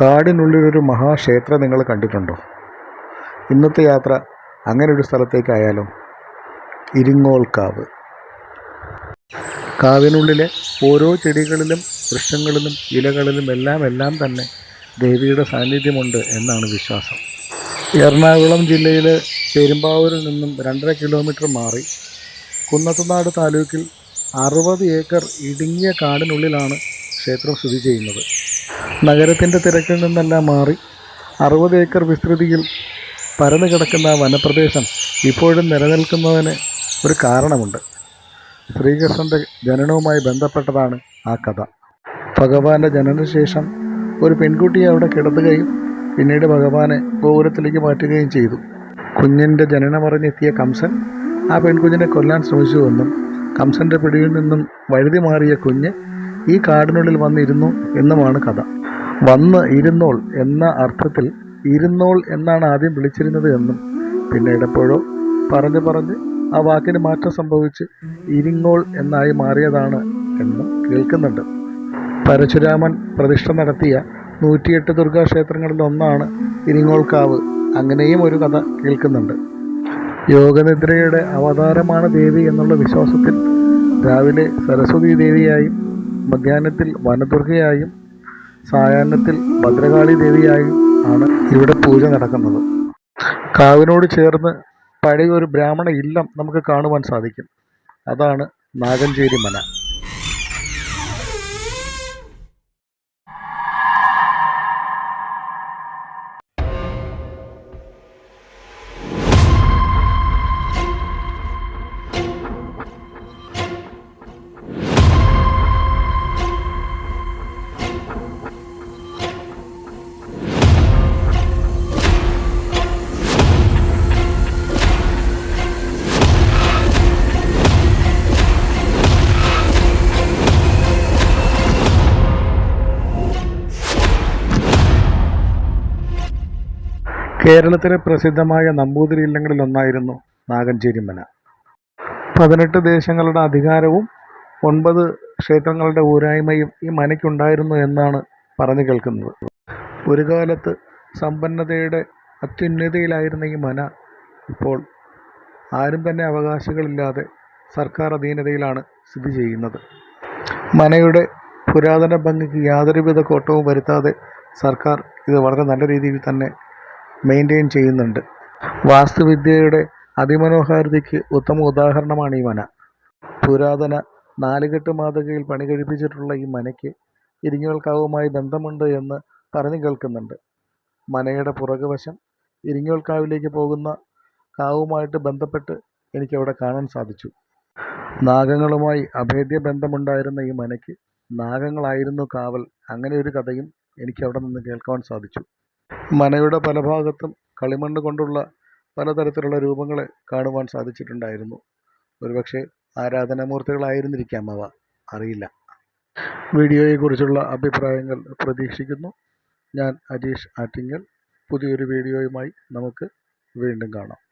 കാടിനുള്ളിലൊരു മഹാക്ഷേത്രം നിങ്ങൾ കണ്ടിട്ടുണ്ടോ? ഇന്നത്തെ യാത്ര അങ്ങനെ ഒരു സ്ഥലത്തേക്കായാലോ ഇരിങ്ങോൾ കാവ്. കാവിനുള്ളിലെ ഓരോ ചെടികളിലും വൃക്ഷങ്ങളിലും ഇലകളിലും എല്ലാം എല്ലാം തന്നെ ദേവിയുടെ സാന്നിധ്യമുണ്ട് എന്നാണ് വിശ്വാസം. എറണാകുളം ജില്ലയിലെ പെരുമ്പാവൂരിൽ നിന്നും രണ്ടര കിലോമീറ്റർ മാറി കുന്നത്തുനാട് താലൂക്കിൽ അറുപത് ഏക്കർ ഇടുങ്ങിയ കാടിനുള്ളിലാണ് ക്ഷേത്രം സ്ഥിതി ചെയ്യുന്നത്. നഗരത്തിന്റെ തിരക്കിൽ നിന്നെല്ലാം മാറി. അറുപത് ഏക്കർ വിസ്തൃതിയിൽ പരന്നു കിടക്കുന്ന വനപ്രദേശം ഇപ്പോഴും നിലനിൽക്കുന്നതിന് ഒരു കാരണമുണ്ട്. ശ്രീകൃഷ്ണന്റെ ജനനവുമായി ബന്ധപ്പെട്ടതാണ് ആ കഥ. ഭഗവാന്റെ ജനനശേഷം ഒരു പെൺകുട്ടിയെ അവിടെ കിടത്തുകയും പിന്നീട് ഭഗവാനെ ഗോപുരത്തിലേക്ക് മാറ്റുകയും ചെയ്തു. കുഞ്ഞിന്റെ ജനനമറിഞ്ഞെത്തിയ കംസൻ ആ പെൺകുഞ്ഞിനെ കൊല്ലാൻ ശ്രമിച്ചുവെന്നും കംസന്റെ പിടിയിൽ നിന്നും വഴുതി മാറിയ കുഞ്ഞ് ഈ കാടിനുള്ളിൽ വന്നിരുന്നു എന്നുമാണ് കഥ. വന്ന് ഇരുന്നോൾ എന്ന അർത്ഥത്തിൽ ഇരുന്നോൾ എന്നാണ് ആദ്യം വിളിച്ചിരുന്നത് എന്നും പിന്നീട് എപ്പോഴോ പറഞ്ഞു പറഞ്ഞ് ആ വാക്കിന് മാറ്റം സംഭവിച്ച് ഇരിങ്ങോൾ എന്നായി മാറിയതാണ് എന്നും കേൾക്കുന്നുണ്ട്. പരശുരാമൻ പ്രതിഷ്ഠ നടത്തിയ നൂറ്റിയെട്ട് ദുർഗാക്ഷേത്രങ്ങളിൽ ഒന്നാണ് ഇരിങ്ങോൾക്കാവ്. അങ്ങനെയും ഒരു കഥ കേൾക്കുന്നുണ്ട്. യോഗനിദ്രയുടെ അവതാരമാണ് ദേവി എന്നുള്ള വിശ്വാസത്തിൽ രാവിലെ സരസ്വതി ദേവിയായും മധ്യാഹ്നത്തിൽ വനദുർഗയായും സായാഹ്നത്തിൽ ഭദ്രകാളി ദേവിയായും ആണ് ഇവിടെ പൂജ നടക്കുന്നത്. കാവിനോട് ചേർന്ന് പഴയ ഒരു ബ്രാഹ്മണ ഇല്ലം നമുക്ക് കാണുവാൻ സാധിക്കും. അതാണ് നാഗഞ്ചേരി മന കേരളത്തിലെ പ്രസിദ്ധമായ നമ്പൂതിരി ഇല്ലങ്ങളിൽ ഒന്നായിരുന്നു നാഗഞ്ചേരി പതിനെട്ട് ദേശങ്ങളുടെ അധികാരവും ഒൻപത് ക്ഷേത്രങ്ങളുടെ ഊരായ്മയും ഈ മനയ്ക്കുണ്ടായിരുന്നു എന്നാണ് പറഞ്ഞു കേൾക്കുന്നത്. ഒരു കാലത്ത് സമ്പന്നതയുടെ അത്യുന്നതിയിലായിരുന്ന ഈ മന ഇപ്പോൾ ആരും തന്നെ അവകാശികളില്ലാതെ സർക്കാർ അധീനതയിലാണ് സ്ഥിതി ചെയ്യുന്നത്. മനയുടെ പുരാതന ഭംഗിക്ക് യാതൊരുവിധ കോട്ടവും വരുത്താതെ സർക്കാർ ഇത് വളരെ നല്ല രീതിയിൽ തന്നെ മെയിന്റെയിൻ ചെയ്യുന്നുണ്ട്. വാസ്തുവിദ്യയുടെ അതിമനോഹാരിതയ്ക്ക് ഉത്തമ ഉദാഹരണമാണ് ഈ മന. പുരാതന നാലുകെട്ട് മാതൃകയിൽ പണി കഴിപ്പിച്ചിട്ടുള്ള ഈ മനയ്ക്ക് ഇരിങ്ങോൾക്കാവുമായി ബന്ധമുണ്ട് എന്ന് പറഞ്ഞു കേൾക്കുന്നുണ്ട്. മനയുടെ പുറകുവശം ഇരിങ്ങോൾക്കാവിലേക്ക് പോകുന്ന കാവുമായിട്ട് ബന്ധപ്പെട്ട് എനിക്കവിടെ കാണാൻ സാധിച്ചു. നാഗങ്ങളുമായി അഭേദ്യ ബന്ധമുണ്ടായിരുന്ന ഈ മനയ്ക്ക് നാഗങ്ങളായിരുന്നു കാവൽ. അങ്ങനെ ഒരു കഥയും എനിക്കവിടെ നിന്ന് കേൾക്കുവാൻ സാധിച്ചു. മനയുടെ പല ഭാഗത്തും കളിമണ്ണ് കൊണ്ടുള്ള പലതരത്തിലുള്ള രൂപങ്ങളെ കാണുവാൻ സാധിച്ചിട്ടുണ്ടായിരുന്നു. ഒരുപക്ഷെ ആരാധനാമൂർത്തികളായിരുന്നിരിക്കാം അവ. അറിയില്ല. വീഡിയോയെക്കുറിച്ചുള്ള അഭിപ്രായങ്ങൾ പ്രതീക്ഷിക്കുന്നു. ഞാൻ അജീഷ് ആറ്റിങ്ങൽ. പുതിയൊരു വീഡിയോയുമായി നമുക്ക് വീണ്ടും കാണാം.